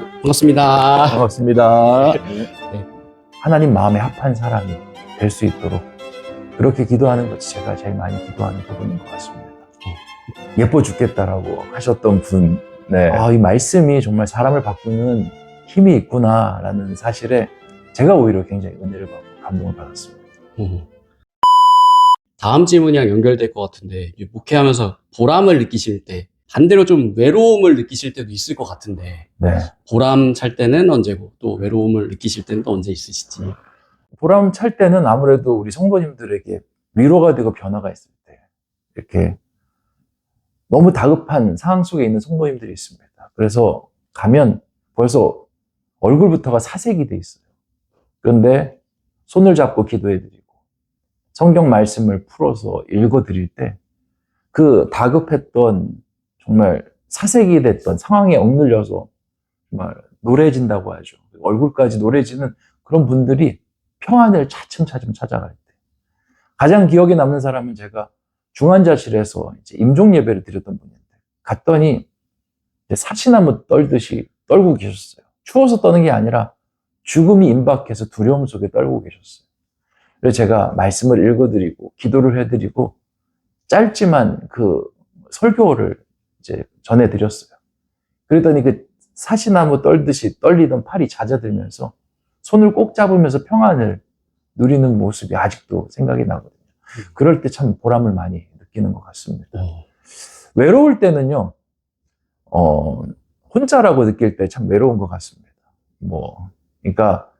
반갑습니다. 반갑습니다. 네. 하나님 마음에 합한 사람이 될 수 있도록 그렇게 기도하는 것이 제가 제일 많이 기도하는 부분인 것 같습니다. 예뻐 죽겠다라고 하셨던 분, 네. 아, 이 말씀이 정말 사람을 바꾸는 힘이 있구나라는 사실에 제가 오히려 굉장히 은혜를 받고 감동을 받았습니다. 음. 다음 질문이랑 연결될 것 같은데 목회하면서 보람을 느끼실 때 반대로 좀 외로움을 느끼실 때도 있을 것 같은데 네. 보람 찰 때는 언제고 또 외로움을 느끼실 때는 또 언제 있으실지 보람 찰 때는 아무래도 우리 성도님들에게 위로가 되고 변화가 있을 때 이렇게 너무 다급한 상황 속에 있는 성도님들이 있습니다. 그래서 가면 벌써 얼굴부터가 사색이 돼 있어요. 그런데 손을 잡고 기도해드리고 성경 말씀을 풀어서 읽어드릴 때 그 다급했던 정말 사색이 됐던 상황에 억눌려서 정말 노래진다고 하죠. 얼굴까지 노래지는 그런 분들이 평안을 차츰차츰 찾아갈 때. 가장 기억에 남는 사람은 제가 중환자실에서 이제 임종 예배를 드렸던 분인데, 갔더니 사시나무 떨듯이 떨고 계셨어요. 추워서 떠는 게 아니라 죽음이 임박해서 두려움 속에 떨고 계셨어요. 그래서 제가 말씀을 읽어드리고, 기도를 해드리고, 짧지만 그 설교를 이제 전해드렸어요. 그랬더니 그 사시나무 떨듯이 떨리던 팔이 잦아들면서 손을 꼭 잡으면서 평안을 누리는 모습이 아직도 생각이 나거든요. 그럴 때 참 보람을 많이 느끼는 것 같습니다. 어, 외로울 때는요, 어, 혼자라고 느낄 때 참 외로운 것 같습니다. 뭐, 그러니까,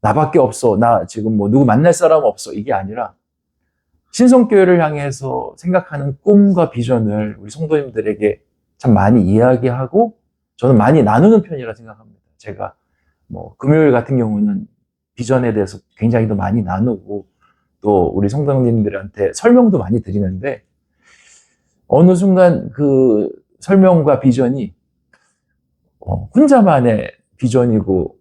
나밖에 없어. 나 지금 뭐 누구 만날 사람 없어. 이게 아니라, 신성교회를 향해서 생각하는 꿈과 비전을 우리 성도님들에게 참 많이 이야기하고, 저는 많이 나누는 편이라 생각합니다. 제가 뭐, 금요일 같은 경우는 비전에 대해서 굉장히 더 많이 나누고, 또 우리 성도님들한테 설명도 많이 드리는데, 어느 순간 그 설명과 비전이 어, 혼자만의 비전이고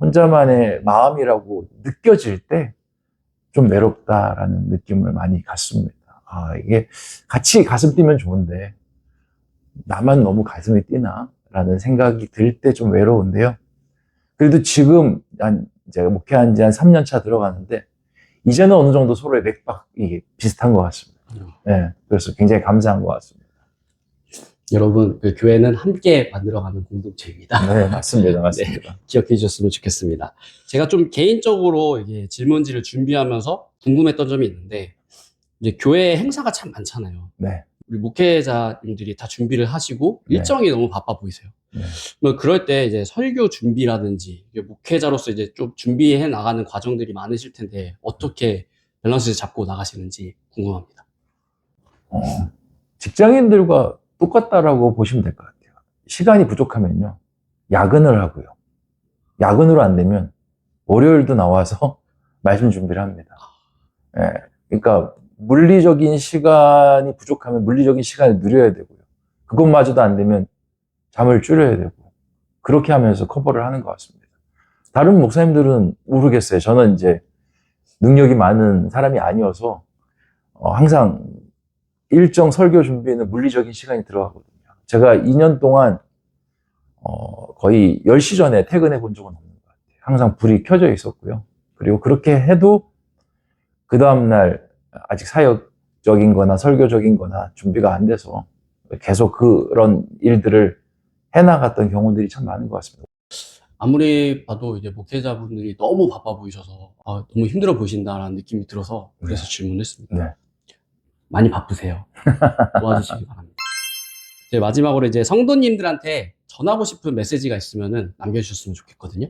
혼자만의 마음이라고 느껴질 때 좀 외롭다라는 느낌을 많이 갖습니다. 아, 이게 같이 가슴 뛰면 좋은데 나만 너무 가슴이 뛰나? 라는 생각이 들 때 좀 외로운데요. 그래도 지금 한 제가 목회한 지 한 3년 차 들어가는데 이제는 어느 정도 서로의 맥박이 비슷한 것 같습니다. 네, 그래서 굉장히 감사한 것 같습니다. 여러분 그 교회는 함께 만들어가는 공동체입니다. 네, 맞습니다. 맞습니다. 기억해 주셨으면 좋겠습니다. 제가 좀 개인적으로 이게 질문지를 준비하면서 궁금했던 점이 있는데 이제 교회 행사가 참 많잖아요. 네. 우리 목회자님들이 다 준비를 하시고 네. 일정이 너무 바빠 보이세요. 네. 뭐 그럴 때 이제 설교 준비라든지 목회자로서 이제 좀 준비해 나가는 과정들이 많으실 텐데 어떻게 밸런스를 잡고 나가시는지 궁금합니다. 어, 직장인들과 똑같다라고 보시면 될 것 같아요. 시간이 부족하면요. 야근을 하고요. 야근으로 안 되면 월요일도 나와서 말씀 준비를 합니다. 예, 그러니까 물리적인 시간이 부족하면 물리적인 시간을 누려야 되고요. 그것마저도 안 되면 잠을 줄여야 되고 그렇게 하면서 커버를 하는 것 같습니다. 다른 목사님들은 모르겠어요. 저는 이제 능력이 많은 사람이 아니어서 어, 항상 일정 설교 준비에는 물리적인 시간이 들어가거든요. 제가 2년 동안 어, 거의 10시 전에 퇴근해 본 적은 없는 것 같아요. 항상 불이 켜져 있었고요. 그리고 그렇게 해도 그 다음날 아직 사역적인 거나 설교적인 거나 준비가 안 돼서 계속 그런 일들을 해나갔던 경우들이 참 많은 것 같습니다. 아무리 봐도 이제 목회자분들이 너무 바빠 보이셔서 아, 너무 힘들어 보이신다라는 느낌이 들어서 그래서 질문했습니다. 네. 많이 바쁘세요. 도와주시기 바랍니다. 이제 마지막으로 이제 성도님들한테 전하고 싶은 메시지가 있으면은 남겨주셨으면 좋겠거든요.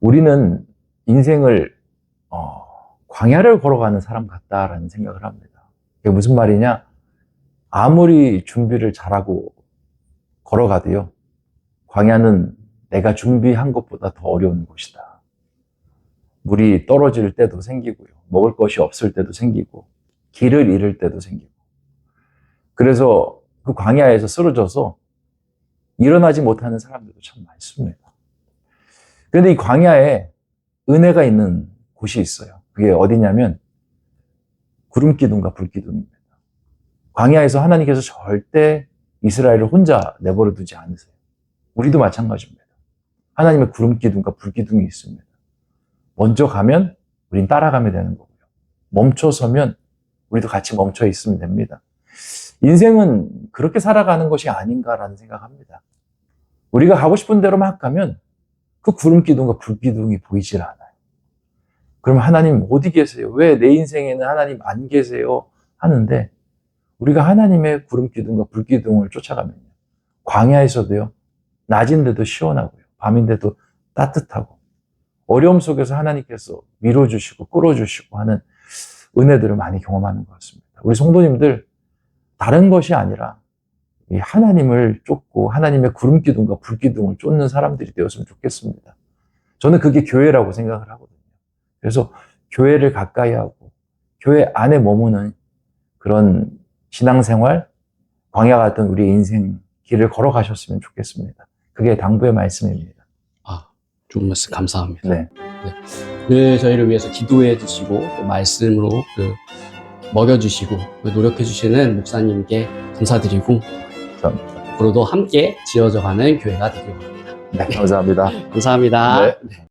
우리는 인생을 어, 광야를 걸어가는 사람 같다라는 생각을 합니다. 그게 무슨 말이냐? 아무리 준비를 잘하고 걸어가도요, 광야는 내가 준비한 것보다 더 어려운 곳이다. 물이 떨어질 때도 생기고요, 먹을 것이 없을 때도 생기고, 길을 잃을 때도 생기고. 그래서 그 광야에서 쓰러져서 일어나지 못하는 사람들도 참 많습니다. 그런데 이 광야에 은혜가 있는 곳이 있어요. 그게 어디냐면 구름 기둥과 불 기둥입니다. 광야에서 하나님께서 절대 이스라엘을 혼자 내버려 두지 않으세요. 우리도 마찬가지입니다. 하나님의 구름 기둥과 불 기둥이 있습니다. 먼저 가면 우린 따라가면 되는 거고요. 멈춰 서면 우리도 같이 멈춰 있으면 됩니다. 인생은 그렇게 살아가는 것이 아닌가라는 생각합니다. 우리가 가고 싶은 대로 막 가면 그 구름 기둥과 불 기둥이 보이질 않아요. 그럼 하나님 어디 계세요? 왜 내 인생에는 하나님 안 계세요? 하는데 우리가 하나님의 구름 기둥과 불 기둥을 쫓아가면요. 광야에서도요. 낮인데도 시원하고요. 밤인데도 따뜻하고 어려움 속에서 하나님께서 밀어주시고 끌어주시고 하는 은혜들을 많이 경험하는 것 같습니다. 우리 성도님들 다른 것이 아니라 이 하나님을 쫓고 하나님의 구름 기둥과 불 기둥을 쫓는 사람들이 되었으면 좋겠습니다. 저는 그게 교회라고 생각을 하거든요. 그래서 교회를 가까이 하고 교회 안에 머무는 그런 신앙생활, 광야 같은 우리의 인생 길을 걸어가셨으면 좋겠습니다. 그게 당부의 말씀입니다. 아, 좋은 말씀 감사합니다. 네. 늘 저희를 위해서 기도해 주시고 또 말씀으로 그 먹여 주시고 그 노력해 주시는 목사님께 감사드리고 감사합니다. 앞으로도 함께 지어져가는 교회가 되길 바랍니다. 네, 감사합니다. 감사합니다. 네.